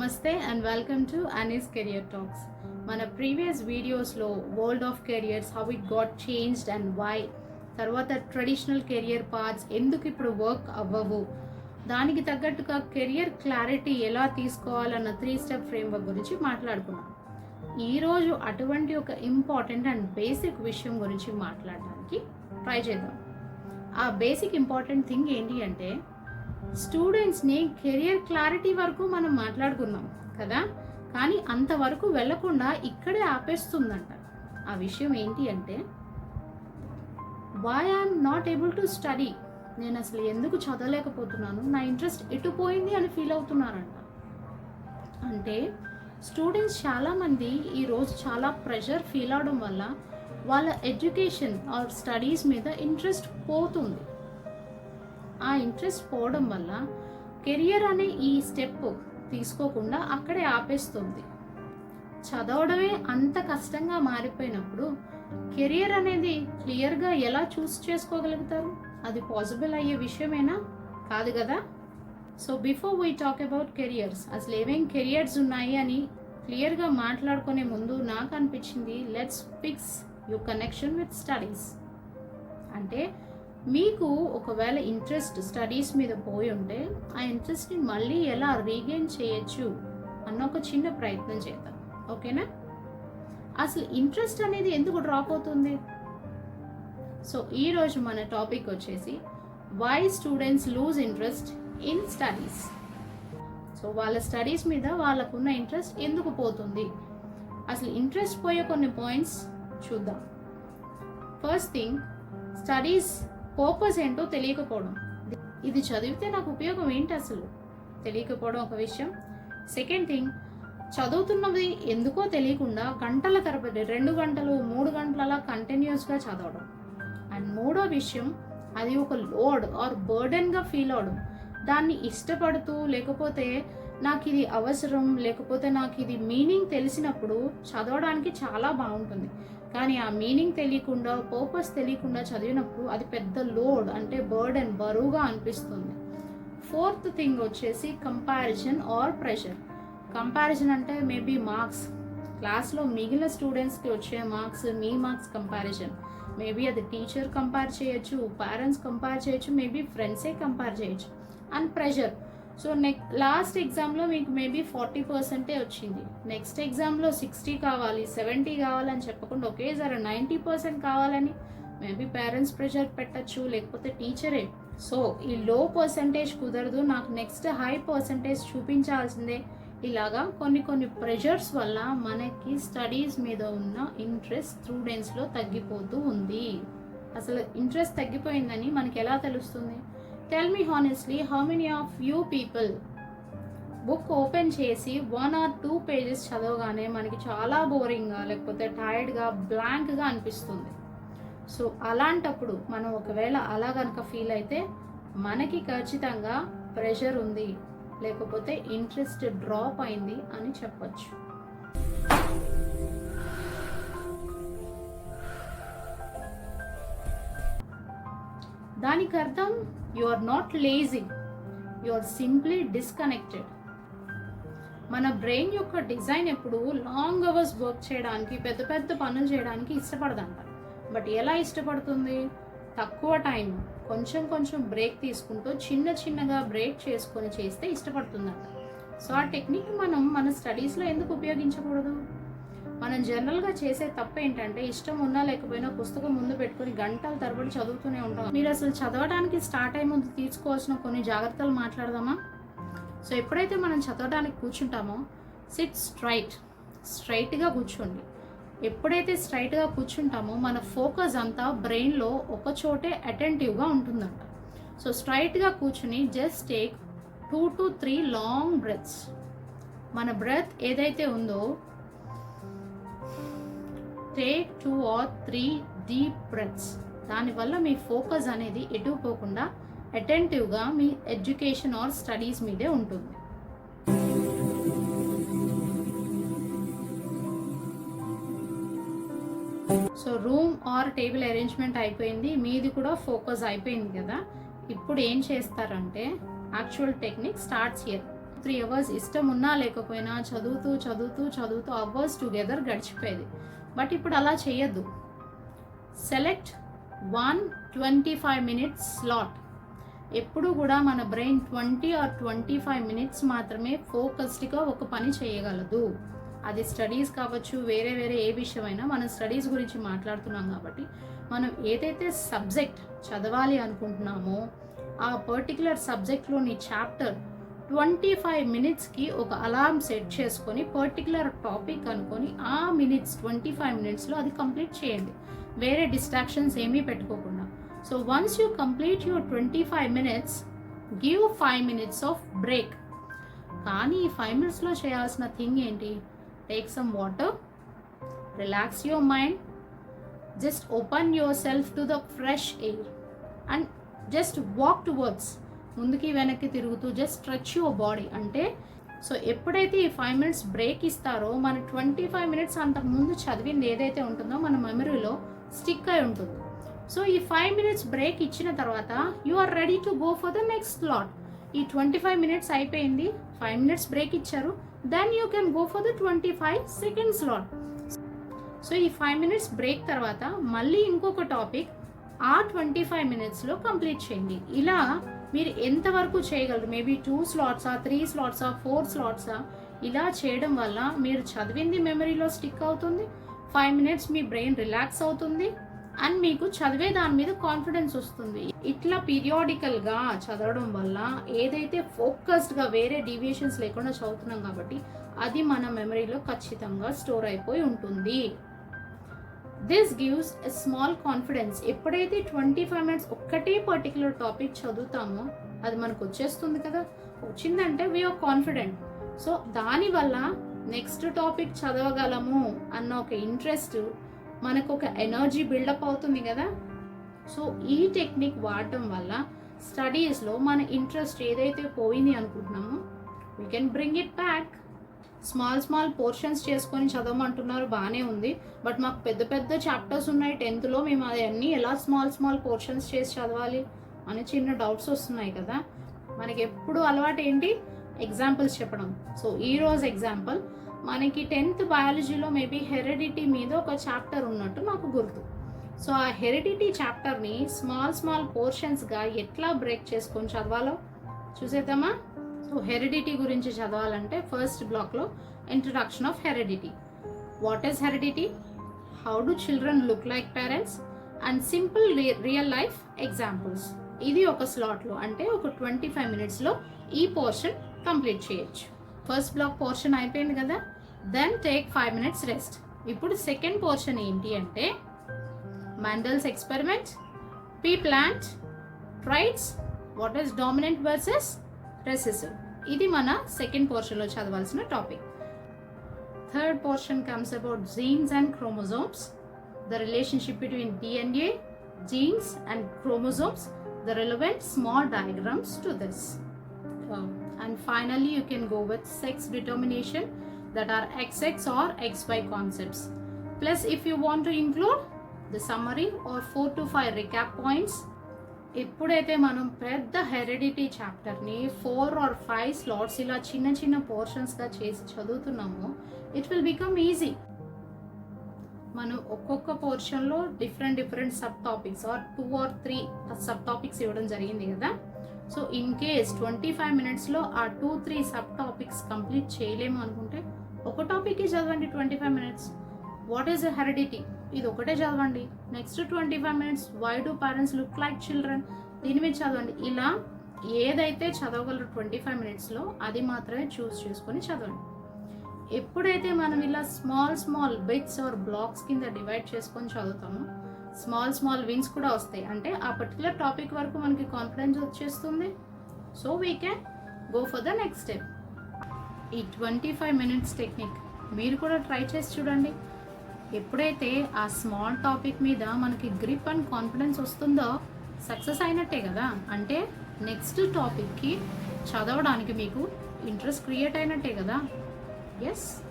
నమస్తే and welcome to Anees career talks మన previous వీడియోస్లో world of careers how it got changed and why తర్వాత traditional career parts ఎందుకు ఇప్పుడు work అవ్వవు? దానికి తగ్గట్టుగా కెరియర్ క్లారిటీ ఎలా తీసుకోవాలన్న త్రీ స్టెప్ ఫ్రేమ్వర్క్ గురించి మాట్లాడుకున్నాం. ఈరోజు అటువంటి ఒక ఇంపార్టెంట్ అండ్ బేసిక్ విషయం గురించి మాట్లాడడానికి ట్రై చేద్దాం. ఆ బేసిక్ ఇంపార్టెంట్ థింగ్ ఏంటి అంటే స్టూడెంట్స్ని కెరియర్ క్లారిటీ వరకు మనం మాట్లాడుకున్నాం కదా? కానీ అంతవరకు వెళ్ళకుండా ఇక్కడే ఆపేస్తుందంట. ఆ విషయం ఏంటి అంటే why I'm not able to study నేను అసలు ఎందుకు చదవలేకపోతున్నాను? నా ఇంట్రెస్ట్ ఎటు పోయింది? అని ఫీల్ అవుతున్నారంట. అంటే స్టూడెంట్స్ చాలామంది ఈరోజు చాలా ప్రెషర్ ఫీల్ అవడం వల్ల వాళ్ళ ఎడ్యుకేషన్ ఆర్ స్టడీస్ మీద ఇంట్రెస్ట్ పోతుంది. ఆ ఇంట్రెస్ట్ పోవడం వల్ల కెరియర్ అనే ఈ స్టెప్ తీసుకోకుండా అక్కడే ఆపేస్తుంది. చదవడమే అంత కష్టంగా మారిపోయినప్పుడు కెరియర్ అనేది క్లియర్గా ఎలా చూస్ చేసుకోగలుగుతారు? అది పాసిబుల్ అయ్యే విషయమేనా? కాదు కదా? So before we talk about careers అసలు ఏమేం కెరియర్స్ ఉన్నాయి అని క్లియర్గా మాట్లాడుకునే ముందు నాకు అనిపించింది let's fix you connection with studies. అంటే మీకు ఒకవేళ ఇంట్రెస్ట్ స్టడీస్ మీద పోయి ఉంటే ఆ ఇంట్రెస్ట్ని మళ్ళీ ఎలా రీగెయిన్ చేయొచ్చు అన్న ఒక చిన్న ప్రయత్నం చేద్దాం. ఓకేనా? అసలు ఇంట్రెస్ట్ అనేది ఎందుకు డ్రాప్ అవుతుంది? సో ఈరోజు మన టాపిక్ వచ్చేసి why students lose interest in studies so వాళ్ళ స్టడీస్ మీద వాళ్ళకున్న ఇంట్రెస్ట్ ఎందుకు పోతుంది? అసలు ఇంట్రెస్ట్ పోయే కొన్ని పాయింట్స్ చూద్దాం. ఫస్ట్ థింగ్ స్టడీస్ పర్పస్ ఏంటో తెలియకపోవడం. ఇది చదివితే నాకు ఉపయోగం ఏంటి అసలు? తెలియకపోవడం ఒక విషయం. సెకండ్ థింగ్ చదువుతున్నది ఎందుకో తెలియకుండా గంటల తరబడి రెండు గంటలు మూడు గంటల కంటిన్యూస్గా చదవడం. అండ్ మూడో విషయం అది ఒక లోడ్ ఆర్ బర్డెన్గా ఫీల్ అవడం. దాన్ని ఇష్టపడుతూ లేకపోతే నాకు ఇది అవసరం లేకపోతే నాకు ఇది మీనింగ్ తెలిసినప్పుడు చదవడానికి చాలా బాగుంటుంది. కానీ ఆ మీనింగ్ తెలియకుండా పర్పస్ తెలియకుండా చదివినప్పుడు అది పెద్ద లోడ్ అంటే బర్డెన్ బరువుగా అనిపిస్తుంది. ఫోర్త్ థింగ్ వచ్చేసి కంపారిజన్ ఆర్ ప్రెషర్ కంపారిజన్ అంటే మేబీ మార్క్స్ క్లాస్లో మిగిలిన స్టూడెంట్స్కి వచ్చే మార్క్స్ మీ మార్క్స్ కంపారిజన్ మేబీ అది టీచర్ కంపేర్ చేయొచ్చు పేరెంట్స్ కంపేర్ చేయొచ్చు మేబీ ఫ్రెండ్సే కంపేర్ చేయొచ్చు. And pressure so next last ఎగ్జామ్లో మీకు మేబీ ఫార్టీ పర్సెంటే వచ్చింది. నెక్స్ట్ ఎగ్జామ్లో సిక్స్టీ కావాలి సెవెంటీ కావాలని చెప్పకుండా ఒకేసారి నైంటీ పర్సెంట్ కావాలని మేబీ పేరెంట్స్ ప్రెషర్ పెట్టచ్చు లేకపోతే టీచరే సో ఈ లో పర్సంటేజ్ కుదరదు. నాకు నెక్స్ట్ హై పర్సంటేజ్ చూపించాల్సిందే. ఇలాగా కొన్ని కొన్ని ప్రెషర్స్ వల్ల మనకి స్టడీస్ మీద ఉన్న ఇంట్రెస్ట్ స్టూడెంట్స్లో తగ్గిపోతూ ఉంది. అసలు ఇంట్రెస్ట్ తగ్గిపోయిందని మనకి ఎలా తెలుస్తుంది? Tell me honestly how many of you people book open చేసి వన్ ఆర్ టూ పేజెస్ చదవగానే మనకి చాలా బోరింగ్గా లేకపోతే టైర్డ్గా బ్లాంక్గా అనిపిస్తుంది. సో అలాంటప్పుడు మనం ఒకవేళ అలా కనుక ఫీల్ అయితే మనకి ఖచ్చితంగా ప్రెషర్ ఉంది లేకపోతే ఇంట్రెస్ట్ డ్రాప్ అయింది అని చెప్పొచ్చు. దానికి అర్థం you are not lazy you are simply disconnected మన బ్రెయిన్ యొక్క డిజైన్ ఎప్పుడు లాంగ్ అవర్స్ వర్క్ చేయడానికి పెద్ద పెద్ద పనులు చేయడానికి ఇష్టపడదంట. బట్ ఎలా ఇష్టపడుతుంది? తక్కువ టైం కొంచెం కొంచెం బ్రేక్ తీసుకుంటూ చిన్న చిన్నగా బ్రేక్ చేసుకొని చేస్తే ఇష్టపడుతుందంట. సో ఆ టెక్నిక్ మనం మన స్టడీస్లో ఎందుకు ఉపయోగించకూడదు? మనం జనరల్గా చేసే తప్పు ఏంటంటే ఇష్టం ఉన్నా లేకపోయినా పుస్తకం ముందు పెట్టుకుని గంటల తరబడి చదువుతూనే ఉంటాం. మీరు అసలు చదవడానికి స్టార్ట్ అయ్యే ముందు తీసుకోవాల్సిన కొన్ని జాగ్రత్తలు మాట్లాడదామా? సో ఎప్పుడైతే మనం చదవడానికి కూర్చుంటామో సిట్ స్ట్రైట్ స్ట్రైట్గా కూర్చోండి. ఎప్పుడైతే స్ట్రైట్గా కూర్చుంటామో మన ఫోకస్ అంతా బ్రెయిన్లో ఒక చోటే అటెంటివ్గా ఉంటుందంట. సో స్ట్రైట్గా కూర్చుని just take two to three long breaths మన బ్రెత్ ఏదైతే ఉందో take two or three deep breaths దానివల్ల మీ ఫోకస్ అనేది ఎటు పోకుండా అటెంటివ్గా మీ ఎడ్యుకేషన్ ఆర్ స్టడీస్ మీదే ఉంటుంది. So room or table arrangement అయిపోయింది. మీది కూడా ఫోకస్ అయిపోయింది కదా. ఇప్పుడు ఏం చేస్తారంటే actual technique starts year three hours ఇష్టం ఉన్నా లేకపోయినా చదువుతూ చదువుతూ చదువుతూ అవర్స్ టుగెదర్ గడిచిపోయేది. బట్ ఇప్పుడు అలా చేయొద్దు select one twenty five minutes slot. ఎప్పుడు కూడా మన brain twenty or twenty five minutes మాత్రమే ఫోకస్డ్గా ఒక పని చేయగలదు. అది స్టడీస్ కావచ్చు వేరే వేరే ఏ విషయమైనా మనం స్టడీస్ గురించి మాట్లాడుతున్నాం కాబట్టి మనం ఏదైతే సబ్జెక్ట్ చదవాలి అనుకుంటున్నామో ఆ పర్టికులర్ సబ్జెక్ట్లోని చాప్టర్ ట్వంటీ ఫైవ్ మినిట్స్కి ఒక అలారం సెట్ చేసుకొని పర్టికులర్ టాపిక్ అనుకొని ఆ మినిట్స్ ట్వంటీ ఫైవ్ మినిట్స్లో అది కంప్లీట్ చేయండి. వేరే డిస్ట్రాక్షన్స్ ఏమీ పెట్టుకోకుండా. So once you complete your twenty five minutes give five minutes of break. కానీ ఈ ఫైవ్ మినిట్స్లో చేయాల్సిన థింగ్ ఏంటి? Take some water relax your mind just open yourself to the fresh air and just walk towards. ముందుకి వెనక్కి తిరుగుతూ just stretch your body అంటే so ఎప్పుడైతే ఈ ఫైవ్ మినిట్స్ బ్రేక్ ఇస్తారో మన ట్వంటీ ఫైవ్ మినిట్స్ అంతకు ముందు చదివింది ఏదైతే ఉంటుందో మన మెమరీలో స్టిక్ అయి ఉంటుంది. సో ఈ ఫైవ్ మినిట్స్ బ్రేక్ ఇచ్చిన తర్వాత you are ready to go for the next slot ఈ ట్వంటీ ఫైవ్ మినిట్స్ అయిపోయింది ఫైవ్ మినిట్స్ బ్రేక్ ఇచ్చారు then you can go for the twenty five second slot so ఈ five minutes break తర్వాత మళ్ళీ ఇంకొక topic ఆ ట్వంటీ ఫైవ్ మినిట్స్లో complete చేయండి. ఇలా మీరు ఎంతవరకు చేయగలరు? మేబీ టూ స్లాట్సా త్రీ స్లాట్సా ఫోర్ స్లాట్సా ఇలా చేయడం వల్ల మీరు చదివింది మెమరీలో స్టిక్ అవుతుంది. ఫైవ్ మినిట్స్ మీ బ్రెయిన్ రిలాక్స్ అవుతుంది అండ్ మీకు చదివే దాని మీద కాన్ఫిడెన్స్ వస్తుంది. ఇట్లా పీరియాడికల్గా చదవడం వల్ల ఏదైతే ఫోకస్డ్గా వేరే డీవియేషన్స్ లేకుండా చదువుతున్నాం కాబట్టి అది మన మెమరీలో ఖచ్చితంగా స్టోర్ అయిపోయి ఉంటుంది. This gives a small confidence ఎప్పుడైతే ట్వంటీ ఫైవ్ మినిట్స్ ఒక్కటే పర్టికులర్ టాపిక్ చదువుతామో అది మనకు వచ్చేస్తుంది కదా? వచ్చిందంటే వీఆర్ కాన్ఫిడెంట్ సో దానివల్ల నెక్స్ట్ టాపిక్ చదవగలము అన్న ఒక ఇంట్రెస్ట్ మనకు ఒక ఎనర్జీ బిల్డప్ అవుతుంది కదా? సో ఈ టెక్నిక్ వాడటం వల్ల స్టడీస్లో మన ఇంట్రెస్ట్ ఏదైతే పోయింది అనుకుంటున్నామో we can bring it back small small portions చేసుకొని చదవమంటున్నారు బాగానే ఉంది. బట్ మాకు పెద్ద పెద్ద చాప్టర్స్ ఉన్నాయి. టెన్త్లో మేము అవన్నీ ఎలా స్మాల్ స్మాల్ పోర్షన్స్ చేసి చదవాలి అని చిన్న డౌట్స్ వస్తున్నాయి కదా. మనకి ఎప్పుడు అలవాటు ఏంటి? ఎగ్జాంపుల్స్ చెప్పడం. సో ఈ రోజు ఎగ్జాంపుల్. మనకి టెన్త్ బయాలజీలో మేబీ హెరిడిటీ మీద ఒక చాప్టర్ ఉన్నట్టు నాకు గుర్తు. సో ఆ హెరిడిటీ చాప్టర్ని స్మాల్ స్మాల్ పోర్షన్స్గా ఎట్లా బ్రేక్ చేసుకొని చదవాలో చూసేద్దామా? సో హెరిడిటీ గురించి చదవాలంటే ఫస్ట్ బ్లాక్లో introduction of heredity. What is heredity? How do children look like parents and simple real life examples ఇది ఒక స్లాట్లో అంటే ఒక ట్వంటీ ఫైవ్ మినిట్స్లో ఈ పోర్షన్ కంప్లీట్ చేయొచ్చు. ఫస్ట్ బ్లాక్ పోర్షన్ అయిపోయింది కదా? Then take five minutes rest ఇప్పుడు సెకండ్ పోర్షన్ ఏంటి అంటే Mendel's experiment pea plant traits what is dominant versus recessive ఇది మన సెకండ్ పోర్షన్లో చదవాల్సిన topic third portion comes about genes and chromosomes the relationship between DNA genes and chromosomes the relevant small diagrams to this. Uh, and finally, you can go with sex determination that are XX or XY concepts. Plus, if you want to include the summary or 4 to 5 recap points, ఎప్పుడైతే మనం పెద్ద heredity చాప్టర్ని four or five slots ఇలా చిన్న చిన్న పోర్షన్స్గా చేసి చదువుతున్నామో. ఇట్ విల్ బికమ్ ఈజీ మనం ఒక్కొక్క పోర్షన్లో different different sub topics or two or three sub topics ఇవ్వడం జరిగింది కదా. So in case twenty five మినిట్స్లో ఆ two three sub topics complete చేయలేము అనుకుంటే ఒక టాపిక్ చదవండి twenty five minutes what is a heredity ఇది ఒకటే చదవండి. Next twenty five minutes why do parents look like children దీని మీద చదవండి. ఇలా ఏదైతే చదవగలరు ట్వంటీ ఫైవ్ మినిట్స్లో అది మాత్రమే చూస్ చేసుకొని చదవండి. ఎప్పుడైతే మనం ఇలా small small bits or blocks కింద డివైడ్ చేసుకొని చదువుతామో స్మాల్ స్మాల్ విన్స్ కూడా వస్తాయి. అంటే ఆ పర్టికులర్ టాపిక్ వరకు మనకి కాన్ఫిడెన్స్ వచ్చేస్తుంది. So we can go for the next step ఈ ట్వంటీ ఫైవ్ మినిట్స్ టెక్నిక్ మీరు కూడా ట్రై చేసి చూడండి. ఎప్పుడైతే ఆ స్మాల్ టాపిక్ మీద మనకి గ్రిప్ అండ్ కాన్ఫిడెన్స్ వస్తుందో సక్సెస్ అయినట్టే కదా? అంటే నెక్స్ట్ టాపిక్కి చదవడానికి మీకు ఇంట్రెస్ట్ క్రియేట్ అయినట్టే కదా? ఎస్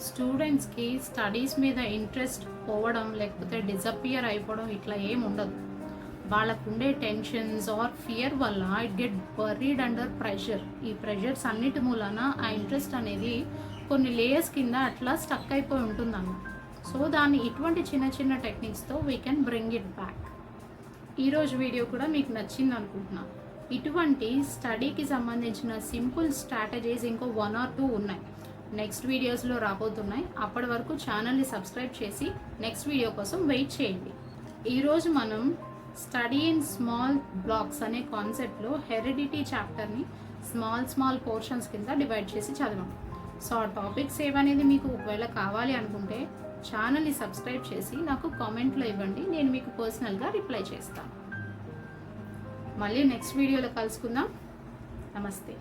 స్టూడెంట్స్కి స్టడీస్ మీద ఇంట్రెస్ట్ పోవడం లేకపోతే డిజపియర్ అయిపోవడం ఇట్లా ఏం ఉండదు. వాళ్ళకు ఉండే టెన్షన్స్ ఆర్ ఫియర్ వల్ల it get buried under pressure. ఈ ప్రెషర్స్ అన్నిటి మూలన ఆ ఇంట్రెస్ట్ అనేది కొన్ని లేయర్స్ కింద అట్లా స్టక్ అయిపోయి ఉంటుందన్నమాట. సో దాన్ని ఇటువంటి చిన్న చిన్న టెక్నిక్స్తో we can bring it back ఈరోజు వీడియో కూడా మీకు నచ్చింది అనుకుంటున్నా. ఇటువంటి స్టడీకి సంబంధించిన సింపుల్ స్ట్రాటజీస్ ఇంకో వన్ ఆర్ టూ ఉన్నాయి. నెక్స్ట్ వీడియోస్లో రాబోతున్నాయి. అప్పటి వరకు ఛానల్ని సబ్స్క్రైబ్ చేసి నెక్స్ట్ వీడియో కోసం వెయిట్ చేయండి. ఈరోజు మనం స్టడీ ఇన్ స్మాల్ బ్లాక్స్ అనే కాన్సెప్ట్లో హెరిడిటీ చాప్టర్ని స్మాల్ స్మాల్ పోర్షన్స్ కింద డివైడ్ చేసి చదివాం సో ఆ టాపిక్స్ ఏవనేది మీకు ఒకవేళ కావాలి అనుకుంటే ఛానల్ని సబ్స్క్రైబ్ చేసి నాకు కామెంట్లో ఇవ్వండి. నేను మీకు పర్సనల్గా రిప్లై చేస్తాను. మళ్ళీ నెక్స్ట్ వీడియోలో కలుసుకుందాం. నమస్తే.